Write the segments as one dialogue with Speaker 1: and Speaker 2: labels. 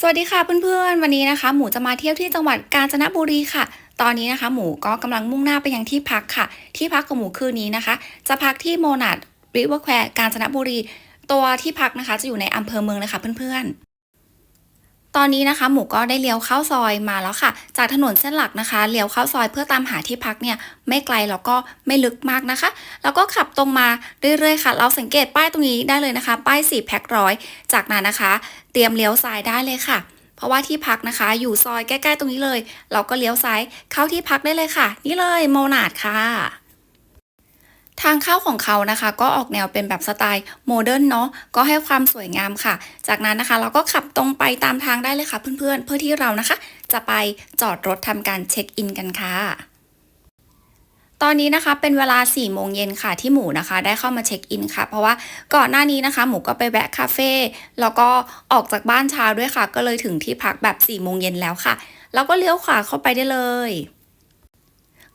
Speaker 1: สวัสดีค่ะเพื่อนๆ วันนี้นะคะ หมูจะมาเที่ยวที่จังหวัดกาญจนบุรีค่ะ ตอนนี้นะคะ หมูก็กำลังมุ่งหน้าไปยังที่พักค่ะ ที่พักของหมูคืนนี้นะคะ จะพักที่โมนาดริเวอร์แควร์กาญจนบุรี ตัวที่พักนะคะ จะอยู่ในอำเภอเมืองเลยค่ะเพื่อนๆ ตอนนี้นะคะ หมูก็ได้เลี้ยวเข้าซอยมาแล้วค่ะ จากถนนเส้นหลักนะคะเลี้ยวเข้าซอยเพื่อตามหาที่พักเนี่ยไม่ไกลแล้วก็ไม่ลึกมากนะคะ แล้วก็ขับตรงมาเรื่อยๆค่ะ เราสังเกตป้ายตรงนี้ได้เลยนะคะ ป้าย4แพ็คร้อยจากนั้นนะคะ เตรียมเลี้ยวซ้ายได้เลยค่ะเพราะว่าที่พักนะคะ อยู่ซอยใกล้ ๆ ตรงนี้เลย เราก็เลี้ยวซ้ายเข้าที่พักได้เลยค่ะ นี่เลยโมนาดค่ะางเข้าของเขานะคะ ก็ออกแนวเป็นแบบสไตล์โมเดิร์นเนาะก็ให้ความสวยงามค่ะ จากนั้นนะคะ เราก็ขับตรงไปตามทางได้เลยค่ะ เพื่อนๆ เพื่อที่เรานะคะ จะไปจอดรถทำการเช็คอินกันค่ะตอนนี้นะคะเป็นเวลา4ี่โมงเย็นค่ะที่หมูนะคะ ได้เข้ามาเช็คอินค่ะ เพราะว่าก่อนหน้านี้นะคะ หมูก็ไปแวะคาเฟ่แล้วก็ออกจากบ้านเช้าด้วยค่ะ ก็เลยถึงที่พักแบบ4ี่โมงเย็นแล้วค่ะ แล้วก็เลี้ยวขวาเข้าไปได้เลย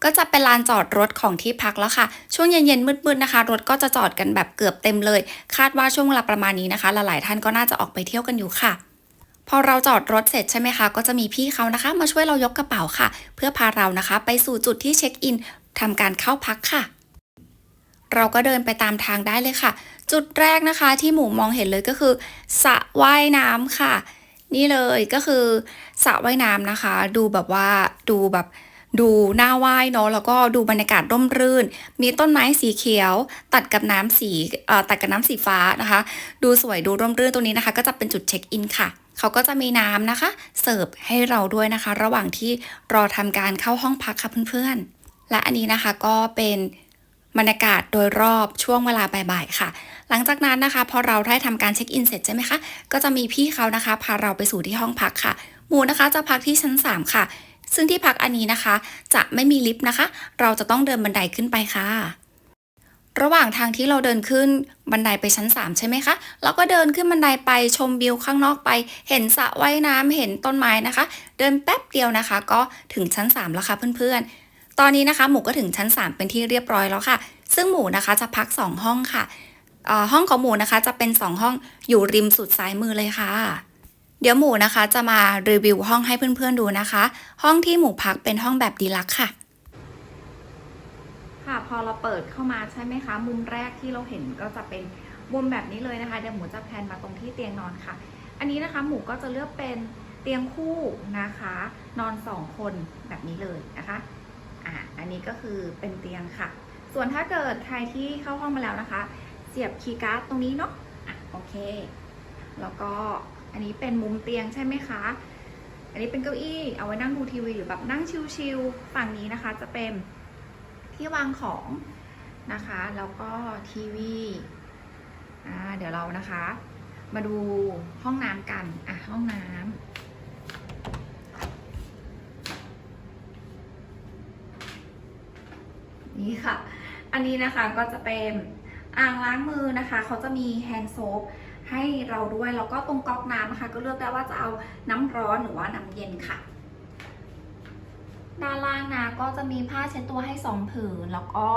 Speaker 1: ก็จะเป็นลานจอดรถของที่พักแล้วค่ะ ช่วงเย็นๆมืดๆนะคะ รถก็จะจอดกันแบบเกือบเต็มเลย คาดว่าช่วงเวลาประมาณนี้นะคะ หลายๆท่านก็น่าจะออกไปเที่ยวกันอยู่ค่ะ พอเราจอดรถเสร็จใช่ไหมคะ ก็จะมีพี่เขานะคะ มาช่วยเรายกกระเป๋าค่ะ เพื่อพาเรานะคะ ไปสู่จุดที่เช็คอินทำการเข้าพักค่ะ เราก็เดินไปตามทางได้เลยค่ะ จุดแรกนะคะที่หมูมองเห็นเลยก็คือสระว่ายน้ำค่ะ นี่เลยก็คือสระว่ายน้ำนะคะ ดูแบบว่าดูแบบ ดูหน้าว่ายเนาะแล้วก็ดูบรรยากาศร่มรื่น มีต้นไม้สีเขียว ตัดกับน้ำสีเอ่อตัดกับน้ำสีฟ้านะคะ ดูสวยดูร่มรื่นตรงนี้นะคะ ก็จะเป็นจุดเช็คอินค่ะเขาก็จะมีน้ำนะคะ เสิร์ฟให้เราด้วยนะคะ ระหว่างที่รอทำการเข้าห้องพักค่ะเพื่อนๆ และอันนี้นะคะก็เป็นบรรยากาศโดยรอบช่วงเวลาบ่ายๆค่ะ หลังจากนั้นนะคะ พอเราได้ทำการเช็คอินเสร็จใช่ไหมคะ ก็จะมีพี่เขานะคะ พาเราไปสู่ที่ห้องพักค่ะ หมูนะคะจะพักที่ชั้น 3 ค่ะ ซึ่งที่พักอันนี้นะคะ จะไม่มีลิฟต์นะคะ เราจะต้องเดินบันไดขึ้นไปค่ะ ระหว่างทางที่เราเดินขึ้นบันไดไปชั้น 3 ใช่ไหมคะเราก็เดินขึ้นบันไดไปชมวิวข้างนอกไป เห็นสระว่ายน้ำเห็นต้นไม้นะคะ เดินแป๊บเดียวนะคะ ก็ถึงชั้น 3 แล้วค่ะเพื่อนๆ ตอนนี้นะคะหมูก็ถึงชั้น 3 เป็นที่เรียบร้อยแล้วค่ะ ซึ่งหมูนะคะจะพัก 2 ห้องค่ะเอ่อห้องของหมูนะคะจะเป็น 2 ห้องอยู่ริมสุดซ้ายมือเลยค่ะ เดี๋ยวหมูนะคะจะมารีวิวห้องให้เพื่อนๆดูนะคะ ห้องที่หมูพักเป็นห้องแบบดีลักค่ะ ค่ะพอเราเปิดเข้ามาใช่ไหมคะ มุมแรกที่เราเห็นก็จะเป็นมุมแบบนี้เลยนะคะ เดี๋ยวหมูจะแพนมาตรงที่เตียงนอนค่ะ อันนี้นะคะหมูก็จะเลือกเป็นเตียงคู่นะคะ นอนสองคนแบบนี้เลยนะคะอ่าอันนี้ก็คือเป็นเตียงค่ะ ส่วนถ้าเกิดใครที่เข้าห้องมาแล้วนะคะ เสียบคีย์การ์ดตรงนี้เนาะอะโอเค แล้วก็ อันนี้เป็นมุมเตียงใช่ไหมคะ อันนี้เป็นเก้าอี้เอาไว้นั่งดูทีวีหรือแบบนั่งชิลๆฝั่งนี้นะคะ จะเป็นที่วางของนะคะ แล้วก็ทีวีอ่าเดี๋ยวเรานะคะ มาดูห้องน้ำกันอะห้องน้ำนี่ค่ะ อันนี้นะคะก็จะเป็นอ่างล้างมือนะคะ เขาจะมีแฮนด์โซป ให้เราด้วย แล้วก็ตรงก๊อกน้ำนะคะ ก็เลือกได้ว่าจะเอาน้ำร้อนหรือว่าน้ำเย็นค่ะ ด้านล่างนะก็จะมีผ้าเช็ดตัวให้สองผืน แล้วก็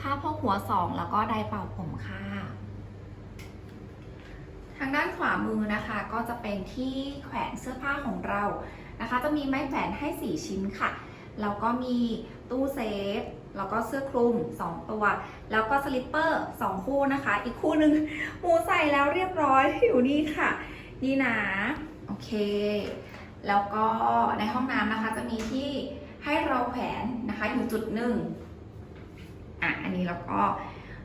Speaker 1: ผ้าพกหัวสองแล้วก็ไดร์เป่าผมค่ะทางด้านขวามือนะคะก็จะเป็นที่แขวนเสื้อผ้าของเรานะคะ จะมีไม้แขวนให้ 4 ชิ้นค่ะ แล้วก็มี ตู้เซฟ แล้วก็เสื้อคลุม 2 ตัว แล้วก็สลิปเปอร์ 2 คู่นะคะ อีกคู่หนึ่งหมูใส่แล้วเรียบร้อยอยู่นี่ค่ะ นี่นะ โอเค แล้วก็ในห้องน้ำนะคะ จะมีที่ให้เราแขวนนะคะ อยู่จุดหนึ่งอะ อันนี้แล้วก็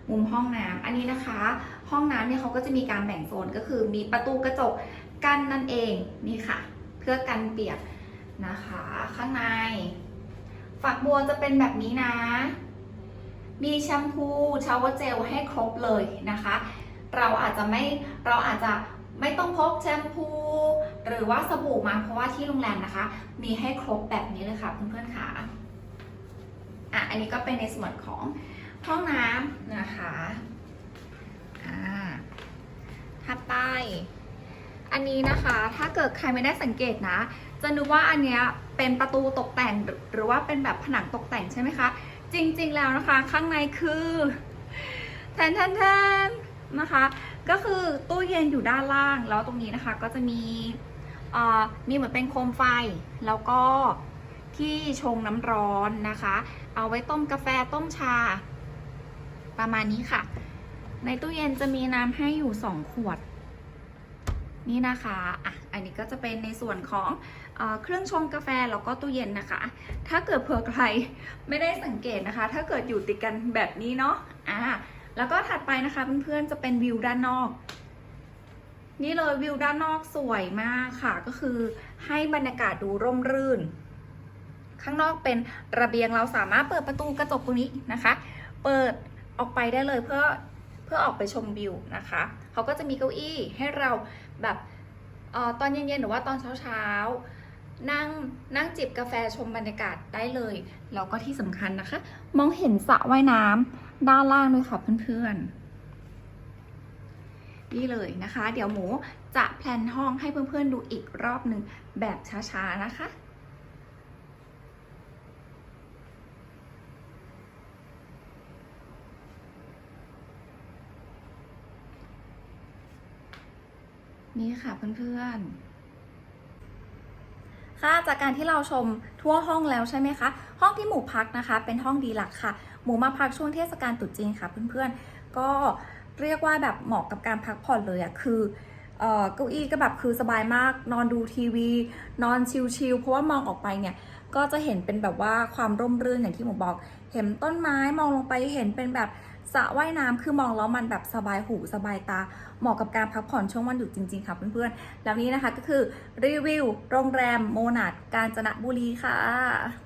Speaker 1: มุมห้องน้ำอันนี้นะคะ ห้องน้ำเนี่ยเขาก็จะมีการแบ่งโซนก็คือมีประตูกระจกกันนั่นเองนี่ค่ะ เพื่อกันเปียกนะคะ ข้างใน ฝักบัวจะเป็นแบบนี้นะ มีแชมพูชาว์เจลให้ครบเลยนะคะ เราอาจจะไม่เราอาจจะไม่ต้องพกแชมพู หรือว่าสบู่มาเพราะว่าที่โรงแรมนะคะ มีให้ครบแบบนี้เลยค่ะเพื่อนๆค่ะอะ อันนี้ก็เป็นในส่วนของห้องน้ำนะคะอ่าถัดไปอันนี้นะคะถ้าเกิดใครไม่ได้สังเกตนะ จะนึกว่าอันเนี้ย เป็นประตูตกแต่งหรือว่าเป็นแบบผนังตกแต่งใช่ไหมคะ จริงๆแล้วนะคะ ข้างในคือแทนแทนแทนนะคะ ก็คือตู้เย็นอยู่ด้านล่าง แล้วตรงนี้นะคะก็จะมีมีเหมือนเป็นโคมไฟ แล้วก็ที่ชงน้ำร้อนนะคะ เอาไว้ต้มกาแฟต้มชา ประมาณนี้ค่ะ ในตู้เย็นจะมีน้ำให้อยู่ 2 ขวด นี่นะคะอะอันนี้ก็จะเป็นในส่วนของ เครื่องชงกาแฟแล้วก็ตู้เย็นนะคะ ถ้าเกิดเผื่อใครไม่ได้สังเกตนะคะ ถ้าเกิดอยู่ติดกันแบบนี้เนาะอ่าแล้วก็ถัดไปนะคะเพื่อนๆจะเป็นวิวด้านนอก นี่เลยวิวด้านนอกสวยมากค่ะ ก็คือให้บรรยากาศดูร่มรื่น ข้างนอกเป็นระเบียงเราสามารถเปิดประตูกระจกตรงนี้นะคะ เปิดออกไปได้เลยเพื่อเพื่อออกไปชมวิวนะคะเขาก็จะมีเก้าอี้ให้เราแบบออตอนเย็นๆหรือว่าตอนเช้าๆ นั่งนั่งจิบกาแฟชมบรรยากาศได้เลย แล้วก็ที่สำคัญนะคะ มองเห็นสระว่ายน้ำด้านล่างด้วยค่ะเพื่อนๆ นี่เลยนะคะ เดี๋ยวหมูจะแพลนห้องให้เพื่อนๆดูอีกรอบหนึ่งแบบช้าๆนะคะนี่ค่ะเพื่อนๆ ค่ะ จากการที่เราชมทั่วห้องแล้วใช่ไหมคะ ห้องที่หมูพักนะคะ เป็นห้องดีลักค่ะ หมูมาพักช่วงเทศกาลตรุษจีนค่ะเพื่อนๆ ก็เรียกว่าแบบเหมาะกับการพักผ่อนเลยอะคือเออเก้าอี้ก็แบบคือสบายมาก นอนดูทีวี นอนชิลๆเพราะว่ามองออกไปเนี่ยก็จะเห็นเป็นแบบว่าความร่มรื่นอย่างที่หมูบอก เห็นต้นไม้มองลงไปเห็นเป็นแบบ สระว่ายน้ำคือมองแล้วมันแบบสบายหูสบายตา เหมาะกับการพักผ่อนช่วงวันหยุดจริงๆค่ะเพื่อนๆ แล้วนี้นะคะก็คือรีวิวโรงแรมโมนาดกาญจนบุรีค่ะ